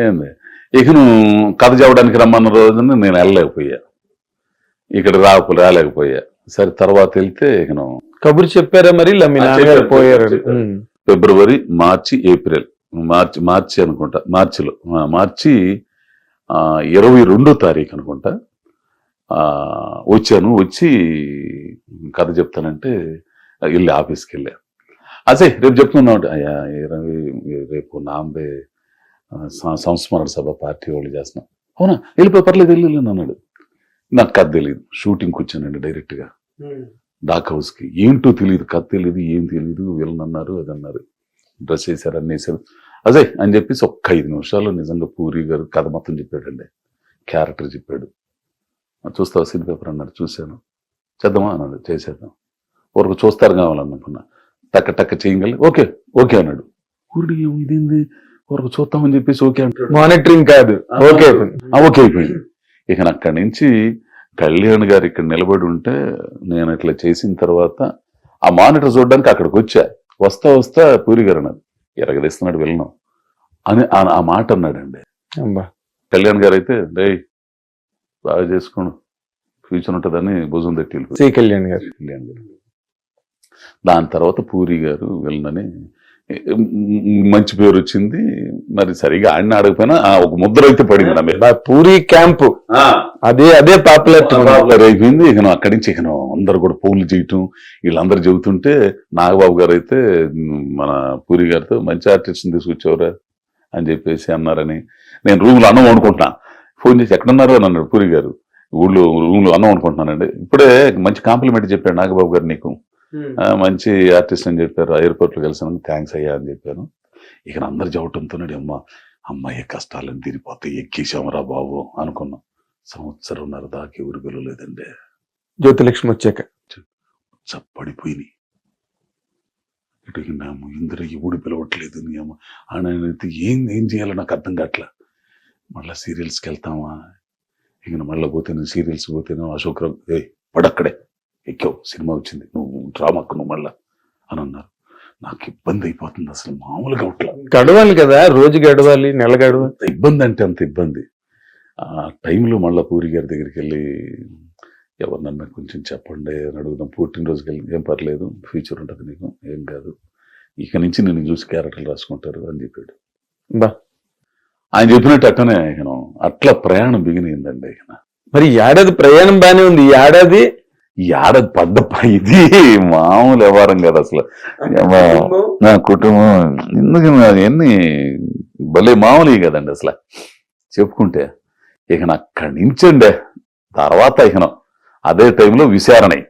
ఏంది? ఇక నువ్వు కథ చెప్పడానికి రమ్మన్న రోజున నేను వెళ్ళలేకపోయా. ఇక్కడ రాపు రాలేకపోయా. సరే తర్వాత వెళ్తే ఇక నువ్వు. కబురు చెప్పారా మరి? ఇలా మీ ఆ, నాన్నగారు చెప్పారు, పోయారు చెప్పారు. ఫిబ్రవరి మార్చి ఏప్రిల్. మార్చి మార్చి అనుకుంటా. మార్చిలో. మార్చి ఇరవై రెండో తారీఖు అనుకుంటా. ఆ, వచ్చాను. వచ్చి కథ చెప్తానంటే వెళ్ళి ఆఫీస్కి వెళ్ళా. అదే రేపు చెప్తున్నావు అయ్యా ఇరవై రేపు నాంబే సంస్మరణ సభ పార్టీ వాళ్ళు చేస్తున్నాం. అవునా? వెళ్ళిపోయి పర్లేదు వెళ్ళి వెళ్ళి అన్నాడు. నాకు కథ తెలియదు షూటింగ్కి వచ్చానండి డైరెక్ట్గా డాక్ హౌస్కి ఏంటో తెలియదు కథ తెలియదు ఏం తెలియదు వీళ్ళని అన్నారు అది అన్నారు. డ్రెస్ వేశారు అన్ని వేశారు. అదే అని చెప్పేసి ఒక్క ఐదు నిమిషాల్లో నిజంగా పూరి గారు కథ మొత్తం చెప్పాడండి. క్యారెక్టర్ చెప్పాడు. "ఆ, చూస్తావా సినీ పేపర్ అన్నాడు. చూశాను. చేద్దామా? అన్నాడు. చేసేద్దాం. వరకు చూస్తారు కావాలనుకున్నా. టక్క టక్క చేయగలి ఓకే ఓకే అన్నాడు. ఊరి ఇదేంది? వరకు చూద్దామని చెప్పేసి ఓకే అంటాడు మానిటరింగ్ కాదు. Okay okay. అయిపోయింది. ఇక అక్కడి నుంచి కళ్యాణ్ గారు ఇక్కడ నిలబడి ఉంటే నేను ఇట్లా చేసిన తర్వాత ఆ మానిటర్ చూడడానికి అక్కడికి వచ్చా. వస్తా వస్తా పూరి గారు అన్నారు. ఎరగదీస్తున్నాడు వెళ్ళను అని ఆ- మాట అన్నాడండి. కళ్యాణ్ గారు అయితే డే బాగా చేసుకోండు ఫ్యూచర్ ఉంటుందని భుజం తట్టి కళ్యాణ్ గారు. కళ్యాణ్ గారు. దాని తర్వాత పూరి గారు వెళ్ళనని మంచి పేరు వచ్చింది. మరి సరిగా ఆడిన ఆడకపోయినా ఆ ఒక ముద్ర అయితే పడింది నా మీద. పూరి క్యాంపు. అదే అదే పాపులర్ అయిపోయింది. ఇక అక్కడి నుంచి ఇక అందరు కూడా ఫోన్లు చేయటం వీళ్ళందరూ చెబుతుంటే నాగబాబు గారు అయితే మన పూరి గారితో మంచి ఆర్టిస్ట్ని తీసుకొచ్చావురా? అని చెప్పేసి అన్నారని. నేను రూమ్లో అన్నం వండుకుంటున్నా. ఫోన్ చేసి ఎక్కడున్నారు? అని అన్నాడు పూరి గారు. ఊళ్ళో రూమ్లో అన్నం వండుకుంటున్నానండి. ఇప్పుడే మంచి కాంప్లిమెంట్ చెప్పాడు నాగబాబు గారు నీకు. మంచి ఆర్టిస్ట్ అని చెప్పారు. ఎయిర్పోర్ట్లో కలిసినందుకు థ్యాంక్స్ అయ్యా అని చెప్పాను ఇక అందరు చెప్పడంతోనే అమ్మ అమ్మాయి కష్టాలను తీరిపోతాయి. ఎక్కేసామరా బాబు అనుకున్నాం. సంవత్సరంన్నర దాకా ఎవరు పిలవలేదండి జ్యోతిలక్ష్మి వచ్చాక. చప్పడిపోయినాయి. ఇటు నాము ఇంద్ర ఎవడు పిలవట్లేదు నీ అమ్మ. ఆయనైతే ఏం ఏం చేయాలో నాకు అర్థం కావట్లా మళ్ళీ సీరియల్స్కి వెళ్తామా? ఇక మళ్ళీ పోతేనే సీరియల్స్ పోతేనే అశోక్ రావు ఏ పడక్కడే. ఎక్కావు సినిమా వచ్చింది. నువ్వు డ్రామాకు నువ్వు మళ్ళా అని అన్నారు. నాకు ఇబ్బంది అయిపోతుంది అసలు మామూలుగా అవట్లా గడవాలి కదా రోజు గడవాలి నెల గడవాలి. ఇబ్బంది అంటే అంత ఇబ్బంది. ఆ టైంలో మళ్ళీ పూరి గారి దగ్గరికి వెళ్ళి ఎవరినన్నా కొంచెం చెప్పండి అని అడుగుదాం. పుట్టినరోజుకి వెళ్ళి ఏం పర్లేదు ఫ్యూచర్ ఉంటుంది నీకు ఏం కాదు. ఇక నుంచి నేను చూసి క్యారెక్టర్లు రాసుకుంటారు అని చెప్పాడు. బా. ఆయన చెప్పినట్టు అట్టనే అట్లా ప్రయాణం బిగినిందండి ఇక. మరి ఏడాది ప్రయాణం బానే ఉంది. ఏడాది ఈ ఏడాది పడ్డ ప- ఇది మామూలు వ్యవహారం కదా అసలు. నా కుటుంబం. ఎందుకు ఎన్ని భలే మామూలు కదండి అసలు. చెప్పుకుంటే ఇక నా అక్కడి నుంచండి. తర్వాత ఇక నా- అదే టైంలో విచారణ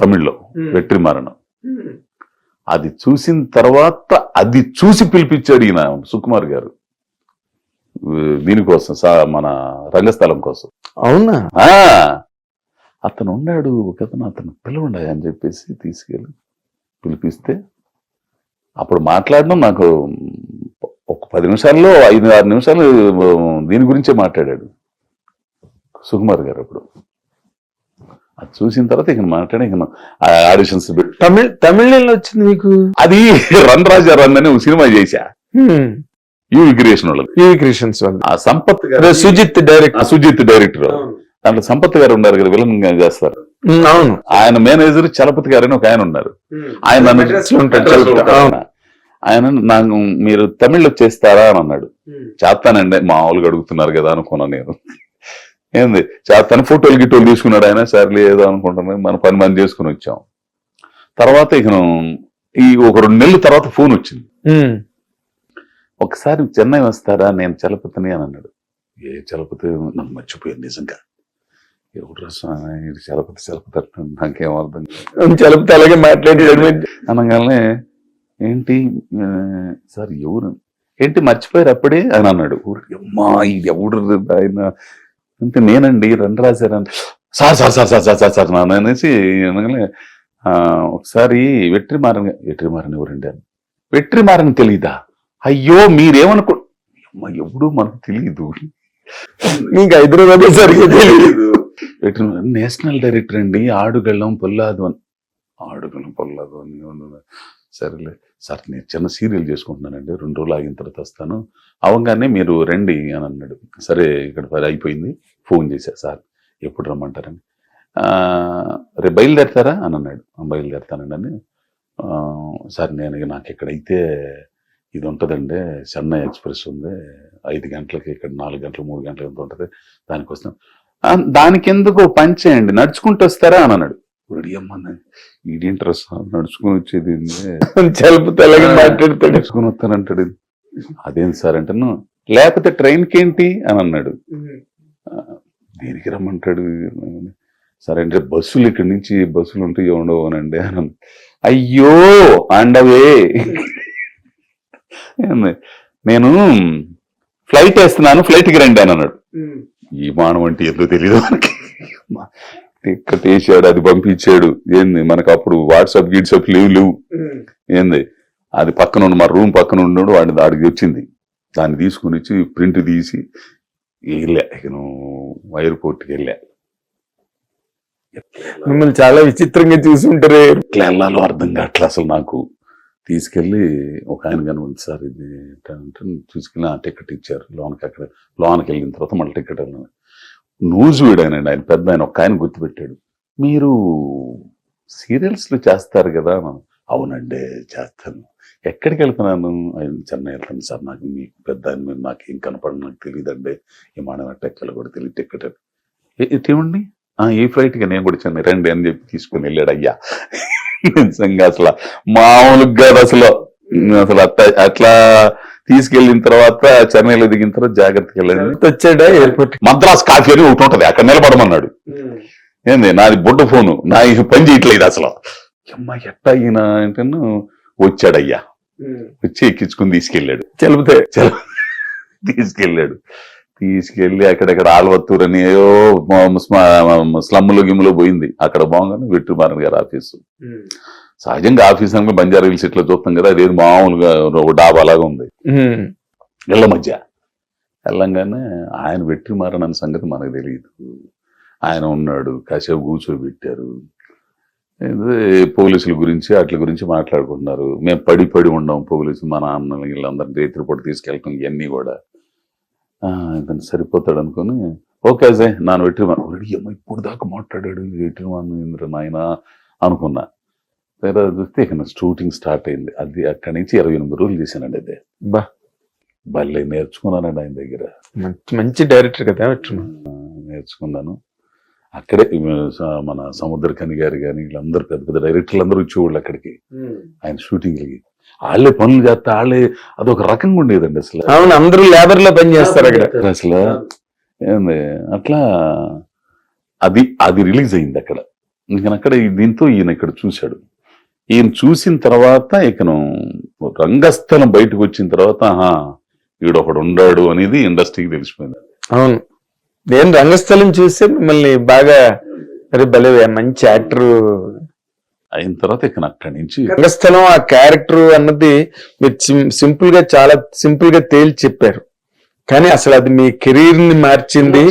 తమిళ్ళో వెట్రి మరణం అది చూసిన తర్వాత అది చూసి పిలిపించాడు ఈయన సుకుమార్ గారు. దీనికోసం సా- మన రంగస్థలం కోసం. అవునా? ఆ. అతను ఉన్నాడు ఒక అతను అతను పిలవండి అని చెప్పేసి తీసుకెళ్ళి పిలిపిస్తే అప్పుడు మాట్లాడడం నాకు ఒక పది నిమిషాల్లో ఐదు ఆరు నిమిషాలు దీని గురించే మాట్లాడాడు సుకుమార్ గారు అప్పుడు. అది చూసిన తర్వాత ఇక మాట్లాడి ఇక ఆడిషన్స్ తమిళ్ తమిళంలో వచ్చింది మీకు అది రన్ రాజా రన్ అని ఒక సినిమా చేశా. ఈ క్రియేషన్ వాళ్ళు ఈవి క్రియేషన్స్ వాళ్ళు ఆ సంపత్ సుజిత్ డైరెక్ట్ ఆ సుజిత్ డైరెక్టర్. దాంట్లో సంపత్ గారు ఉన్నారు కదా విలన్గా చేస్తారు. అవును. ఆయన మేనేజర్ చలపతి గారు అని ఒక ఆయన ఉన్నారు. ఆయన నన్ను ఆయన. నాకు మీరు తమిళ్ళో చేస్తారా అని అన్నాడు. చేస్తానండి మామూలుగా అడుగుతున్నారు కదా అనుకున్నాను నేను. ఏంది? చేస్తాను ఫోటోలు గిట్టోలు తీసుకున్నాడు ఆయన సర్లే ఏదో అనుకుంటున్నాను మన పని మనం చేసుకుని వచ్చాం. తర్వాత ఇక ఈ ఒక రెండు నెలల తర్వాత ఫోన్ వచ్చింది. ఒకసారి చెన్నై వస్తారా నేను చలపతిని అని అన్నాడు. ఏ చలపతి నన్ను మర్చిపోయాను నిజంగా. ఎవరు స్వామి ఇది చలపతి చలపతి అంటున్నాడు. నాకేం అర్థం కాదు. చలపతి అలాగే మాట్లాడాడు అనగానే ఏంటి ఆ, సార్ ఎవరు ఏంటి మర్చిపోయారు అప్పుడే అని అన్నాడు ఊరికి, అమ్మా ఇది ఎవడు ఆయన అంటే నేనండి రెండు రాశారని sir sir sir sir sir sir sir నాన్న అనేసి అనగానే ఆ, ఒకసారి వెట్రి మారని వెట్రి మారని ఎవరండి అని వెట్రి మారని తెలీదా అయ్యో మీరేమనుకో అమ్మ ఎవడు మనకు తెలియదు నీకు హైదరాబాద్ సరిగ్గా తెలియదు వెట్రి నేషనల్ డైరెక్టర్ అండి ఆడుగళ్ళం పొల్లాదు అని ఆడుగళ్ళం పొల్లాదు అని సరేలే. సార్ నేను చిన్న సీరియల్ చేసుకుంటున్నానండి రెండు రోజులు ఆగిన తర్వాత వస్తాను. అవగానే మీరు రండి అని అన్నాడు. సరే ఇక్కడ అయిపోయింది ఫోన్ చేశా. సార్ ఎప్పుడు రమ్మంటారని రేపు బయలుదేరతారా అని అన్నాడు. బయలుదేరతానండి అని. సార్ నేను నాకు ఇక్కడైతే ఇది ఉంటుందండి చెన్నై ఎక్స్ప్రెస్ ఉంది. ఐదు గంటలకి ఇక్కడ నాలుగు గంటలు మూడు గంటలు ఎంత ఉంటుంది? దానికోసం "ఆ, దానికి ఎందుకు పని చేయండి నడుచుకుంటూ వస్తారా అని అన్నాడు. అమ్మ ఈడేంట్రా సార్ నడుచుకుని వచ్చేది ఏంది? చలుపు తెల్లగా మాట్లాడతాడు. నడుచుకుని వస్తానంటాడు. అదేంటి సార్ అంటే లేకపోతే ట్రైన్కి ఏంటి అని అన్నాడు. "ఆ, దేనికి రమ్మంటాడు? సరే అంటే బస్సులు ఇక్కడి నుంచి బస్సులు ఉంటే ఉండవు అనండి అని. అయ్యో అండవే? నేను ఫ్లైట్ వేస్తున్నాను ఫ్లైట్కి రండి అని అన్నాడు. ఈ మానవం అంటే ఎందుకు తెలియదు మనకి? టికెట్ వేసాడు అది పంపించాడు. ఏంది? మనకు అప్పుడు వాట్సాప్ గీట్సాప్ లేవు లేవు. ఏంది? అది పక్కన ఉన్న మా రూమ్ పక్కన ఉన్నాడు వాడిని దాడికి వచ్చింది దాన్ని తీసుకుని వచ్చి ప్రింట్ తీసి వెళ్ళా. ఇక నువ్వు ఎయిర్పోర్ట్కి వెళ్ళా. మిమ్మల్ని చాలా విచిత్రంగా చూసుంటారే ఎట్లా వెళ్ళాలో అర్థం కావట్లే అసలు నాకు. తీసుకెళ్ళి ఒక ఆయన కనుగొంది సార్ ఇది ఎట్లా అంటే తీసుకెళ్ళి ఆ టికెట్ ఇచ్చారు. లోన్కి అక్కడ లోన్కి వెళ్ళిన తర్వాత మళ్ళీ టికెట్ వెళ్ళిన. న్యూస్ వీడానండి ఆయన పెద్ద ఆయన ఒక ఆయన గుర్తుపెట్టాడు. మీరు సీరియల్స్లు చేస్తారు కదా అవునండి చేస్తాను. ఎక్కడికి వెళ్తున్నాను? ఆయన చెన్నై వెళ్తాను సార్ నాకు మీకు పెద్ద ఆయన మీరు నాకు ఏం కనపడదు నాకు తెలియదండి విమానం ఎట్టెక్కలు కూడా తెలియదు టికెట్. ఏమండి? ఏ ఫ్లైట్కి? నేను కూడా చెన్నై రండి అని చెప్పి తీసుకుని వెళ్ళాడు అయ్యా. నిజంగా అసలు మామూలుగా కాదు అసలు. అసలు అట్లా అట్లా తీసుకెళ్ళిన తర్వాత చెన్నైలో దిగిన తర్వాత జాగ్రత్తగా వెళ్ళండి. వచ్చాడా ఎయిర్పోర్ట్? మద్రాస్ కాఫీ అని ఒకటి ఉంటది అక్కడ నిలబడమన్నాడు. ఏంది నాది బుడ్డ ఫోను నా పని చేయట్లేదు అసలు. అమ్మా ఎట్టా ఈయన అంటే వచ్చాడయ్యా వచ్చి ఎక్కించుకుని తీసుకెళ్ళాడు. చలుపుతే చలో తీసుకెళ్ళాడు. తీసుకెళ్ళి అక్కడక్కడ ఆల్వత్తూరు అని ఏవో స్లమ్ములు గిమ్ములు పోయింది. అక్కడ బాగుందని వెట్రుమారన్ గారి ఆఫీసు. సహజంగా ఆఫీస్ అంటే బంజారా హిల్స్ ఇట్లా చూస్తాం కదా అదేది మామూలుగా ఒక డాబా లాగా ఉంది. ఇళ్ళ మధ్య. వెళ్ళంగానే ఆయన వెట్రిమారన్ అనే సంగతి మనకు తెలియదు ఆయన ఉన్నాడు కాసేపు కూర్చోబెట్టారు. పోలీసుల గురించి వాటి గురించి మాట్లాడుకుంటున్నారు. మేము పడి పడి ఉండం పోలీసులు మా నాన్న వీళ్ళందరినీ రేత్రిపూట తీసుకెళ్తాం ఇవన్నీ కూడా. ఇతను సరిపోతాడు అనుకుని ఓకే అజయ్ నాన్న వెట్రిమారన్ అమ్మ ఇప్పుడు దాకా మాట్లాడాడు వెట్రిమారన్ ఇంద్ర నాయన అనుకున్నా. తీరా చూస్తే ఇక షూటింగ్ స్టార్ట్ అయింది. అది అక్కడి నుంచి ఇరవై ఎనిమిది రోజులు చేశానండి అదే. బా. భలే నేర్చుకున్నానండి ఆయన దగ్గర. మంచి మంచి డైరెక్టర్ కదా విక్రమ్. ఆ, నేర్చుకున్నాను. అక్కడే మన సముద్రకని గారు కానీ వీళ్ళందరూ పెద్ద పెద్ద డైరెక్టర్లు అందరూ వచ్చేవాళ్ళు అక్కడికి. ఆయన షూటింగ్లకి. వాళ్ళే పనులు చేస్తే వాళ్ళే అదొక రకంగా ఉండేదండి అసలు. అవును అందరూ లేబర్లో పని చేస్తారు అక్కడ. అసలు ఏంది అట్లా అది అది రిలీజ్ అయింది అక్కడ. ఇంకా అక్కడ దీంతో ఈయన ఇక్కడ చూశాడు. ఈయన చూసిన తర్వాత ఇకను రంగస్థలం బయటకు వచ్చిన తర్వాత ఆహా వీడు ఒకడు ఉండాడు అనేది ఇండస్ట్రీకి తెలిసిపోయింది. అవును. నేను రంగస్థలం చూస్తే మిమ్మల్ని బాగా అరే భలే మంచి యాక్టర్ అయిన తర్వాత ఇక అక్కడి నుంచి రంగస్థలం ఆ క్యారెక్టర్ అన్నది మీరు సింపుల్గా చాలా సింపుల్గా తేల్చి చెప్పారు. కానీ అసలు అది మీ కెరీర్ని మార్చింది.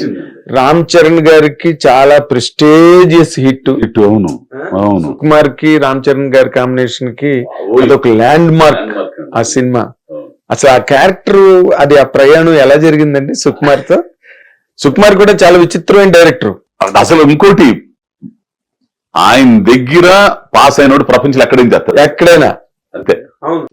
రామ్ చరణ్ గారికి చాలా ప్రెస్టేజియస్ హిట్ ఇటు అవును అవును. కుమార్కి రామ్ చరణ్ గారి కాంబినేషన్కి అదొక ల్యాండ్ మార్క్ ఆ సినిమా. అసలు ఆ క్యారెక్టర్ అది ఆ ప్రయాణం ఎలా జరిగిందండి సుకుమార్తో సుకుమార్ కూడా చాలా విచిత్రమైన డైరెక్టర్ అసలు ఇంకోటి ఆయన దగ్గర పాస్ అయినోడు ప్రపంచంలో ఎక్కడేం చేస్తాడు. ఎక్కడైనా. అంతే. అవును.